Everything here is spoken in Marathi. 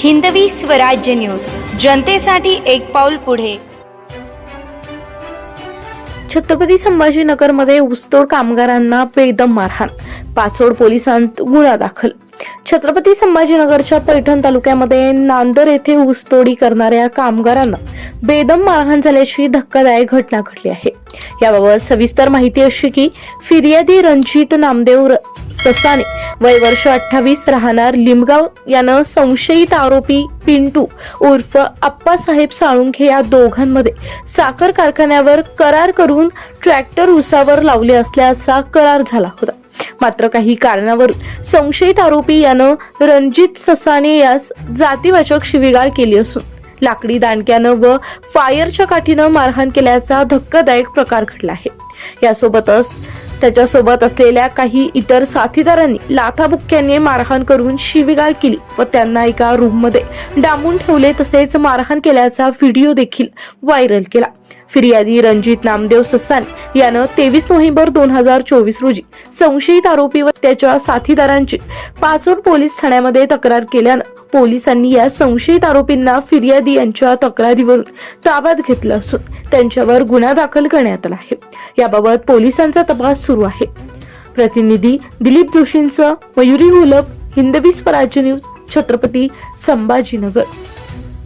हिंदवी स्वराज्य न्यूज. जनतेसाठी एक पाऊल पुढे. छत्रपती संभाजीनगरमध्ये ऊसतोड कामगारांना बेदम मारहाण. पाचोड पोलिसांत गुन्हा दाखल. छत्रपती संभाजीनगरच्या पैठण तालुक्यामध्ये नांदर येथे ऊसतोडी करणाऱ्या कामगारांना बेदम मारहाण झाल्याची धक्कादायक घटना घडली आहे. याबाबत सविस्तर माहिती अशी की फिर्यादी रणजित नामदेव ससाने वय वर्ष अठ्ठावीस राहणार लिमगाव यानं संशयित आरोपी पिंटू उर्फ आप्पासाहेब साळुंखे या दोघांमध्ये साखर कारखान्यावर करार करून ट्रॅक्टर उसावर लावले असल्याचा करार झाला होता. मात्र काही कारणावरून संशयित आरोपी यानं रणजित ससाने यास जातीवाचक शिवीगाळ केली असून लाकडी दांडक्यानं व फायरच्या काठीनं मारहाण केल्याचा धक्कादायक प्रकार घडला आहे. यासोबतच त्याच्यासोबत असलेल्या काही इतर साथीदारांनी लाथाबुक्क्याने मारहाण करून शिवीगाळ केली व त्यांना एका रूममध्ये डांबून ठेवले तसेच मारहाण केल्याचा व्हिडिओ देखील व्हायरल केला. फिर्यादी रणजित नामदेव ससान यानं तेवीस नोव्हेंबर दोन हजार चोवीस रोजी संशयित आरोपी व त्याच्या साथीदारांची पाचोड पोलीस ठाण्यामध्ये तक्रार केल्यानं पोलिसांनी या संशयित आरोपींना फिर्यादी यांच्या तक्रारीवरून ताब्यात घेतलं असून त्यांच्यावर गुन्हा दाखल करण्यात आला आहे. याबाबत पोलिसांचा तपास सुरू आहे. प्रतिनिधी दिलीप जोशींचं मयुरी घोलप हिंदवी स्वराज्य न्यूज छत्रपती संभाजीनगर.